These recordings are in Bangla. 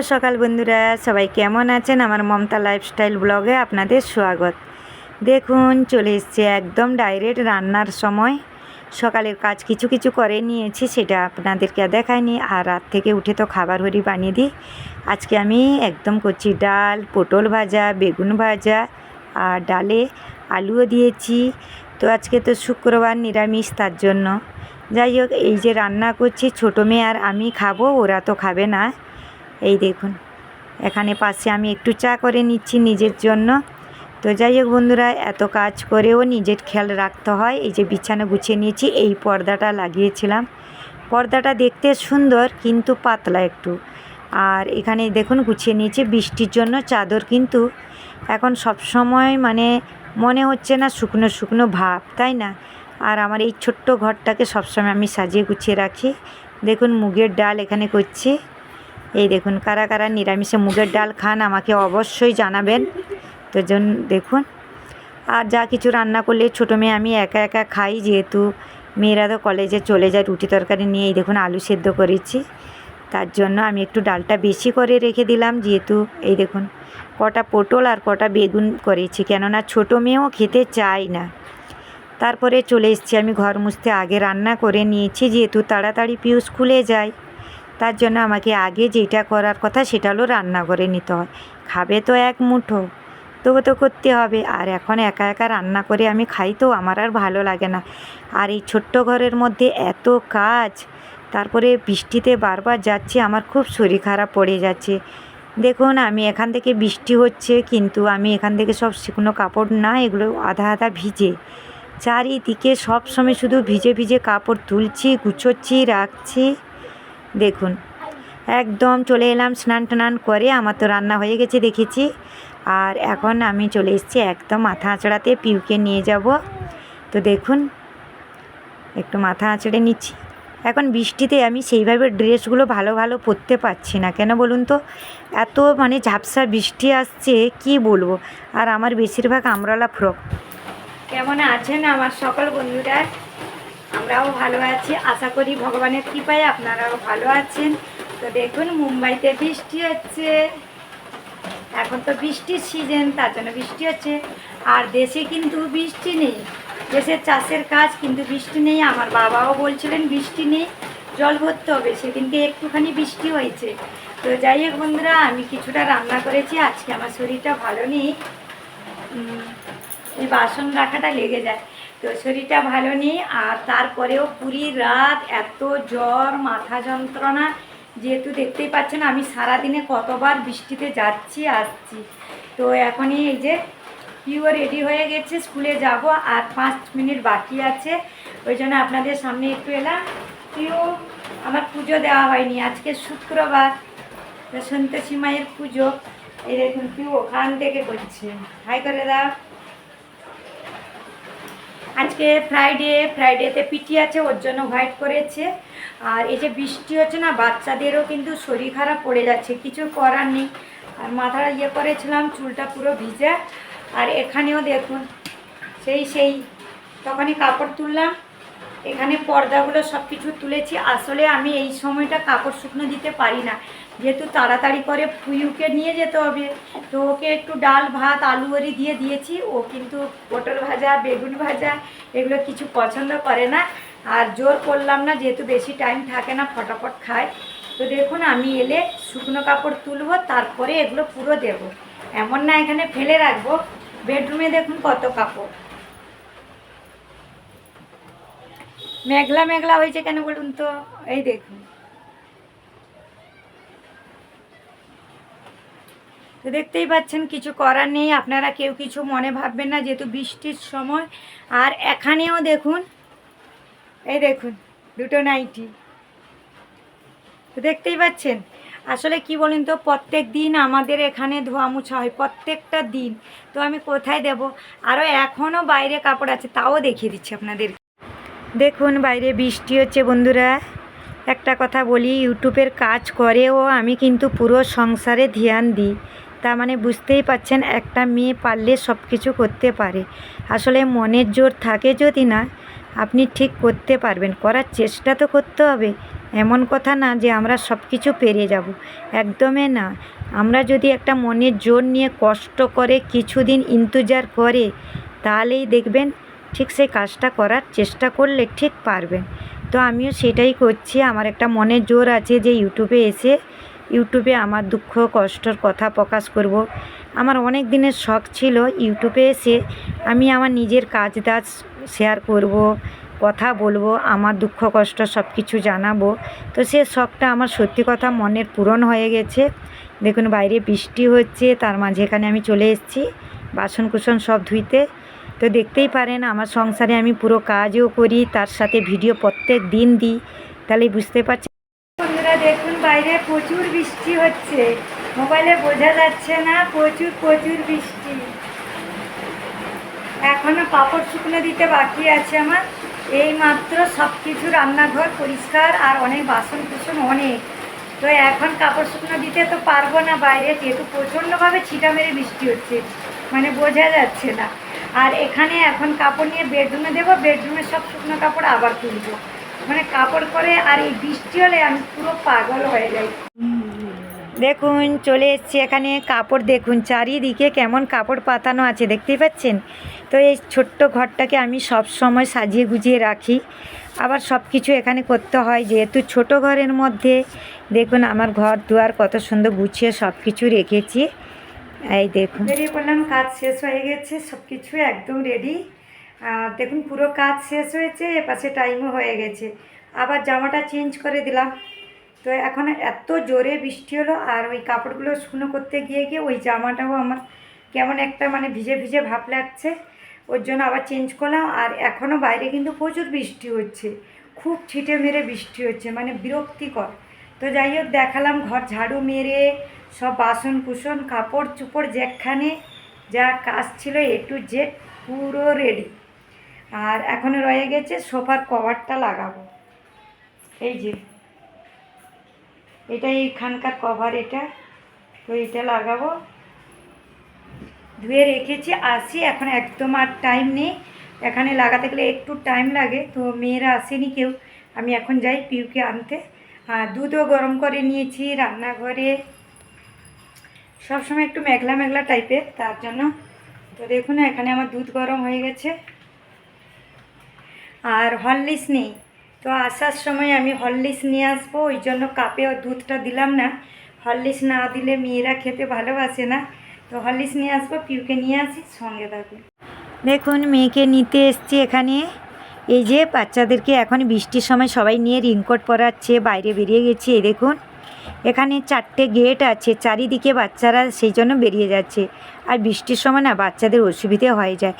সকাল বন্ধুরা। সবাই কেমন আছেন? আমার মমতা লাইফস্টাইল ব্লগে আপনাদের স্বাগত। দেখুন, চলে এসছে একদম ডাইরেক্ট রান্নার সময়। সকালের কাজ কিছু কিছু করে নিয়েছি, সেটা আপনাদেরকে দেখায়নি আর রাত থেকে উঠে তো খাবার হরি বানিয়ে দিই। আজকে আমি একদম করছি ডাল, পটল ভাজা, বেগুন ভাজা আর ডালে আলুও দিয়েছি। তো আজকে তো শুক্রবার নিরামিষ, তার জন্য। যাই হোক, এই যে রান্না করছি, ছোটো মেয়ে আর আমি খাব, ওরা তো খাবে না। এই দেখুন, এখানে পাশে আমি একটু চা করে নিচ্ছি নিজের জন্য। তো যাই হোক বন্ধুরা, এত কাজ করেও নিজের খেয়াল রাখতে হয়। এই যে বিছানা গুছিয়ে নিয়েছি, এই পর্দাটা লাগিয়েছিলাম। পর্দাটা দেখতে সুন্দর, কিন্তু পাতলা একটু। আর এখানে দেখুন, গুছিয়ে নিয়েছি বৃষ্টির জন্য চাদর, কিন্তু এখন সব সময় মানে মনে হচ্ছে না শুকনো শুকনো ভাব, তাই না? আর আমার এই ছোট্ট ঘরটাকে সবসময় আমি সাজিয়ে গুছিয়ে রাখি। দেখুন, মুগের ডাল এখানে করছি। এই দেখুন, কারা কারা নিরামিষে মুগের ডাল খান আমাকে অবশ্যই জানাবেন। তো জন, দেখুন, আর যা কিছু রান্না করলে ছোটো মেয়ে আমি একা একা খাই, যেহেতু মেয়েরা তো কলেজে চলে যায়, রুটি তরকারি নিয়ে এই দেখুন আলু সেদ্ধ করেছি। তার জন্য আমি একটু ডালটা বেশি করে রেখে দিলাম, যেহেতু এই দেখুন, কটা পটল আর কটা বেগুন করেছি, কেননা ছোটো মেয়েও খেতে চায় না। তারপরে চলে এসেছি, আমি ঘর মুছতে আগে রান্না করে নিয়েছি, যেহেতু তাড়াতাড়ি পিউস খুলে যায়। তার জন্য আমাকে আগে যেটা করার কথা সেটা হলো রান্না করে নিতে হয়। খাবে তো এক মুঠো। তবু তো করতে হবে। আর এখন একা একা রান্না করে আমি খাই তো আমার আর ভালো লাগে না। আর এই ছোট্ট ঘরের মধ্যে এত কাজ, তারপরে বৃষ্টিতে বারবার যাচ্ছি, আমার খুব শরীর খারাপ পড়ে যাচ্ছে। দেখুন, আমি এখান থেকে বৃষ্টি হচ্ছে, কিন্তু আমি এখান থেকে সব শুকনো কাপড় না, এগুলো আধা আধা ভিজে। চারিদিকে সব সময় শুধু ভিজে ভিজে কাপড় তুলছি, গুছোচ্ছি, রাখছি। দেখুন। একদম চলে এলাম স্নান টান করে, আমার তো রান্না হয়ে গেছে দেখেছি। আর এখন আমি চলে এসেছি একদম মাথা আঁচড়াতে পিউকে নিয়ে যাব। তো দেখুন, একটু মাথা আঁচড়ে নিচ্ছি। এখন বৃষ্টিতে আমি সেইভাবে ড্রেসগুলো ভালো ভালো পরতে পারছি না। কেন বলুন তো? এত মানে ঝাপসা বৃষ্টি আসছে, কি বলব? আর আমার বেশিরভাগ আমরালা ফ্রক। কেমন আছেন আমার সকল বন্ধুরা? আমরাও ভালো আছি। আশা করি ভগবানের কৃপায় আপনারাও ভালো আছেন। তো দেখুন, মুম্বাইতে বৃষ্টি হচ্ছে। এখন তো বৃষ্টির সিজন তার জন্য বৃষ্টি হচ্ছে। আর দেশে কিন্তু বৃষ্টি নেই। দেশের চাষের কাজ কিন্তু বৃষ্টি নেই। আমার বাবাও বলছিলেন, বৃষ্টি নেই, জল ভরতে হবে। সেদিনকে একটুখানি বৃষ্টি হয়েছে। তো যাই হোক বন্ধুরা, আমি কিছুটা রান্না করেছি। আজকে আমার শরীরটা ভালো নেই। এই বাসন রাখাটা লেগে যায়। তো শরীরটা ভালো নেই, আর তারপরেও পুরী রাত এত জ্বর, মাথা যন্ত্রণা, যেহেতু দেখতেই পাচ্ছেন আমি সারাদিনে কতবার বৃষ্টিতে যাচ্ছি, আসছি। তো এখনই এই যে পিও রেডি হয়ে গেছে, স্কুলে যাব, আর পাঁচ মিনিট বাকি আছে। ওই জন্য আপনাদের সামনে একটু এলাম। পিও আমার পুজো দেওয়া হয়নি, আজকে শুক্রবার। সন্তোষী মায়ের পুজো। এই দেখুন পিও ওখান থেকে করছে। হাই করে দাও। আজকে ফ্রাইডে ফ্রাইডেতে পিটি আছে, ওর জন্য হোয়াইট করেছে। আর এই যে বৃষ্টি হচ্ছে না, বাচ্চাদেরও কিন্তু শরীর খারাপ পড়ে যাচ্ছে, কিছু করার নেই। আর মাথাটা ইয়ে করেছিলাম, চুলটা পুরো ভিজে। আর এখানেও দেখুন, সেই সেই, তখনই কাপড় তুললাম। এখানে পর্দাগুলো সব কিছু তুলেছি। আসলে আমি এই সময়টা কাপড় শুকনো দিতে পারি না। যেহেতু তাড়াতাড়ি করে পুয়ুকে নিয়ে যেতে হবে, তো ওকে একটু ডাল, ভাত, আলু বড়ি দিয়ে দিয়েছি। ও কিন্তু পটল ভাজা, বেগুন ভাজা এগুলো কিছু পছন্দ করে না। আর জোর করলাম না, যেহেতু বেশি টাইম থাকে না, ফটাফট খায়। তো দেখুন, আমি এলে শুকনো কাপড় তুলবো, তারপরে এগুলো পুরো দেব। এমন না এখানে ফেলে রাখব। বেডরুমে দেখুন কত কাপড়। মেঘলা মেঘলা হয়েছে কেন বলুন তো? এই দেখুন। তো দেখতেই পাচ্ছেন, কিছু করার নেই। আপনারা কেউ কিছু মনে ভাববেন না, যেহেতু বৃষ্টির সময়। আর এখানেও দেখুন, এই দেখুন, দুটো নাইটি। তো দেখতেই পাচ্ছেন, আসলে কি বলুন তো, প্রত্যেক দিন আমাদের এখানে ধোয়া মুছা হয়, প্রত্যেকটা দিন। তো আমি কোথায় দেব? আরও এখনও বাইরে কাপড় আছে, তাও দেখিয়ে দিচ্ছি আপনাদের। দেখুন, বাইরে বৃষ্টি হচ্ছে বন্ধুরা। একটা কথা বলি, ইউটিউবের কাজ করেও আমি কিন্তু পুরো সংসারে ধ্যান দিই। তার মানে বুঝতেই পাচ্ছেন একটা মেয়ে পারলে সব কিছু করতে পারে। আসলে মনের জোর থাকে যদি না, আপনি ঠিক করতে পারবেন। করার চেষ্টা তো করতে হবে। এমন কথা না যে আমরা সব কিছু পেরে যাব। একদমই না। আমরা যদি একটা মনের জোর নিয়ে কষ্ট করে কিছুদিন ইন্তজার করে, তাহলেই দেখবেন ঠিক সেই কাজটা করার চেষ্টা করলে ঠিক পারবেন। তো আমিও সেটাই করছি। আমার একটা মনের জোর আছে যে ইউটিউবে এসে ইউটিউবে আমার দুঃখ, কষ্টর কথা প্রকাশ করব। আমার অনেক দিনের শখ ছিল ইউটিউবে এসে আমি আমার নিজের কাজ দাজ শেয়ার করব, কথা বলব, আমার দুঃখ, কষ্ট সব কিছু জানাব। তো সে শখটা আমার সত্যি কথা মনের পূরণ হয়ে গেছে। দেখুন, বাইরে বৃষ্টি হচ্ছে, তার মাঝে এখানে আমি চলে এসেছি বাসন কুসন সব ধুইতে। তো দেখতেই পারেন, আমার সংসারে আমি পুরো কাজও করি, তার সাথে ভিডিও প্রত্যেক দিন দিই। তাহলেই বুঝতে পারছি বাইরে প্রচুর বৃষ্টি হচ্ছে। মোবাইলে বোঝা যাচ্ছে না, প্রচুর প্রচুর বৃষ্টি। এখনও কাপড় শুকনো দিতে বাকি আছে আমার। এই মাত্র সব কিছু রান্নাঘর পরিষ্কার আর অনেক বাসন কুসন অনেক। তো এখন কাপড় শুকনো দিতে তো পারব না বাইরে, যেহেতু প্রচণ্ডভাবে ছিটা মেরে বৃষ্টি হচ্ছে মানে বোঝা যাচ্ছে না। আর এখানে এখন কাপড় নিয়ে বেডরুমে দেবো বেডরুমে সব শুকনো কাপড় আবার তুলবো। মানে কাপড় করে আর এই বৃষ্টি হলে আমি পুরো পাগল হয়ে যাই। দেখুন চলে এসছি এখানে কাপড় দেখুন চারিদিকে কেমন কাপড় পাতানো আছে দেখতেই পাচ্ছেন? তো এই ছোট্ট ঘরটাকে আমি সব সময় সাজিয়ে গুজিয়ে রাখি। আবার সব কিছু এখানে করতে হয় যেহেতু ছোট ঘরের মধ্যে। দেখুন আমার ঘর দুয়ার কত সুন্দর গুছিয়ে সব কিছু রেখেছি। এই দেখুন। বেরিয়ে পড়লাম কাজ শেষ হয়ে গেছে সব কিছু একদম রেডি দেখুন, পুরো কাজ শেষ হয়েছে, এপাশে টাইমও হয়ে গেছে। আবার জামাটা চেঞ্জ করে দিলাম। তো এখন এত জোরে বৃষ্টি হলো, আর ওই কাপড়গুলো শুকনো করতে গিয়ে গিয়ে ওই জামাটাও আমার কেমন একটা মানে ভিজে ভিজে ভাব লাগছে। ওর জন্য আবার চেঞ্জ করলাম, আর এখনও বাইরে কিন্তু প্রচুর বৃষ্টি হচ্ছে। খুব ছিটে মেরে বৃষ্টি হচ্ছে মানে বিরক্তিকর। তো যাই হোক, দেখালাম ঘর ঝাড়ু মেরে, সব বাসন কুসন, কাপড় চুপড় যেখানে যা কাজ ছিল এ টু জেড পুরো রেডি আর এখন রয়ে গেছে সোফার কভারটা লাগাবো। এই যে এটা এইখানকার কভার এটা। তো এটা লাগাবো। ধুয়ে রেখেছি, আসি এখন একদম আর টাইম নেই। এখানে লাগাতে গেলে একটু টাইম লাগে, তো মেয়েরা আসেনি কেউ। আমি এখন যাই পিউকে আনতে। আর দুধও গরম করে নিয়েছি রান্নাঘরে। সবসময় একটু মেঘলা মেঘলা টাইপের তার জন্য। তো দেখুন, এখানে আমার দুধ গরম হয়ে গেছে। আর হরলিক্স নেই। তো আসার সময় আমি হরলিক্স নিয়ে আসব, ওই জন্য কাপে দুধটা দিলাম না। হরলিক্স না দিলে মেয়েরা খেতে ভালোবাসে না। তো হরলিক্স নিয়ে আসব, পিউকে নিয়ে আসি, সঙ্গে থাকবে। দেখুন, মেয়েকে নিতে এসছি এখানে। এই যে বাচ্চাদেরকে এখন বৃষ্টির সময় সবাই নিয়ে রিংকোট পরাচ্ছে, বাইরে বেরিয়ে গেছে, এই দেখুন। এখানে চারটে গেট আছে, চারিদিকে বাচ্চারা সেই জন্য বেরিয়ে যাচ্ছে। আর বৃষ্টির সময় না বাচ্চাদের অসুবিধে হয়ে যায়।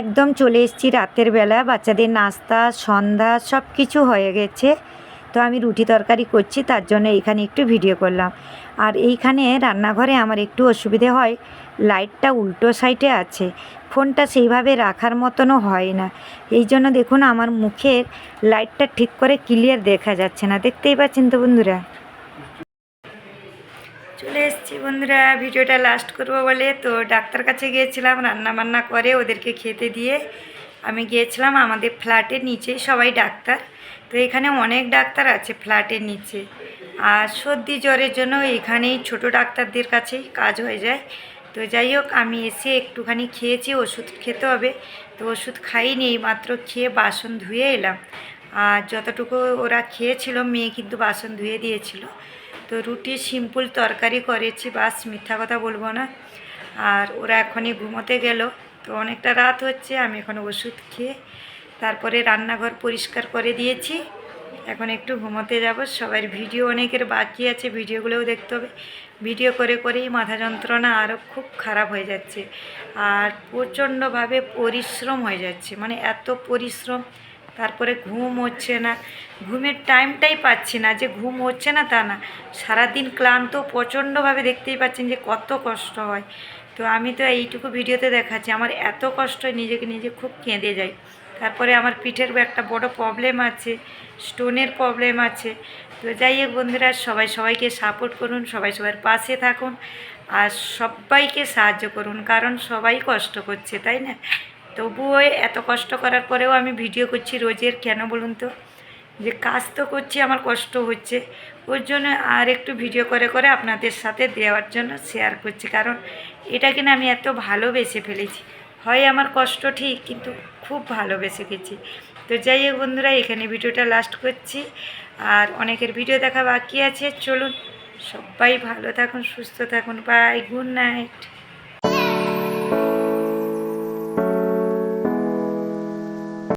একদম চলে এসেছি রাতের বেলা, বাচ্চাদের নাস্তা, সন্ধ্যা সব কিছু হয়ে গেছে। তো আমি রুটি তরকারি করছি, তার জন্য এইখানে একটু ভিডিও করলাম। আর এইখানে রান্নাঘরে আমার একটু অসুবিধে হয়, লাইটটা উল্টো সাইডে আছে, ফোনটা সেইভাবে রাখার মতনও হয় না। এই জন্য দেখুন আমার মুখের লাইটটা ঠিক করে ক্লিয়ার দেখা যাচ্ছে না। দেখতেই পাচ্ছেন তো বন্ধুরা? এসেছি বন্ধুরা, ভিডিওটা লাস্ট করব বলে। তো ডাক্তার কাছে গিয়েছিলাম রান্না বান্না করে ওদেরকে খেতে দিয়ে আমি গিয়েছিলাম আমাদের ফ্ল্যাটের নিচেই, সবাই ডাক্তার। তো এখানে অনেক ডাক্তার আছে ফ্ল্যাটের নিচে। আর সর্দি জ্বরের জন্য এখানেই ছোট ডাক্তারদের কাছেই কাজ হয়ে যায়। তো যাই হোক, আমি এসে একটুখানি খেয়েছি, ওষুধ খেতে হবে। তো ওষুধ খাইনি এই মাত্র খেয়ে বাসন ধুয়ে এলাম। আর যতটুকু ওরা খেয়েছিল, মেয়ে কিন্তু বাসন ধুয়ে দিয়েছিল। তো রুটি সিম্পল তরকারি করেছি, বাস মিথ্যা কথা বলব না। আর ওরা এখনই ঘুমোতে গেল। তো অনেকটা রাত হচ্ছে, আমি এখন ওষুধ খেয়ে তারপরে রান্নাঘর পরিষ্কার করে দিয়েছি। এখন একটু ঘুমোতে যাব। সবার ভিডিও অনেকের বাকি আছে, ভিডিওগুলোও দেখতে হবে। ভিডিও করে করেই মাথা যন্ত্রণা আরও খুব খারাপ হয়ে যাচ্ছে। আর প্রচণ্ডভাবে পরিশ্রম হয়ে যাচ্ছে। মানে এত পরিশ্রম তারপরে ঘুম হচ্ছে না। ঘুমের টাইমটাই পাচ্ছি না, যে ঘুম হচ্ছে না তা না। সারাদিন ক্লান্ত, প্রচণ্ডভাবে দেখতেই পাচ্ছেন যে কত কষ্ট হয়। তো আমি তো এইটুকু ভিডিওতে দেখাচ্ছি, আমার এত কষ্ট নিজেকে নিজে খুব কেঁদে যাই। তারপরে আমার পিঠের একটা বড় প্রবলেম আছে স্টোনের প্রবলেম আছে। তো যাই হোক বন্ধুরা, সবাই সবাইকে সাপোর্ট করুন, সবাই সবার পাশে থাকুন, আর সবাইকে সাহায্য করুন, কারণ সবাই কষ্ট করছে, তাই না? তবুও এত কষ্ট করার পরেও আমি ভিডিও করছি রোজের, কেন বলুন তো? যে কাজ তো করছি, আমার কষ্ট হচ্ছে। ওর জন্য আর একটু ভিডিও করে করে আপনাদের সাথে দেওয়ার জন্য শেয়ার করছি। কারণ এটা কিনা আমি এত ভালোবেসে ফেলেছি। হয় আমার কষ্ট ঠিক, কিন্তু খুব ভালোবেসে গেছি তো যাই হোক বন্ধুরা, এখানে ভিডিওটা লাস্ট করছি। আর অনেকের ভিডিও দেখা বাকি আছে। চলুন সবাই ভালো থাকুন, সুস্থ থাকুন। Bye good night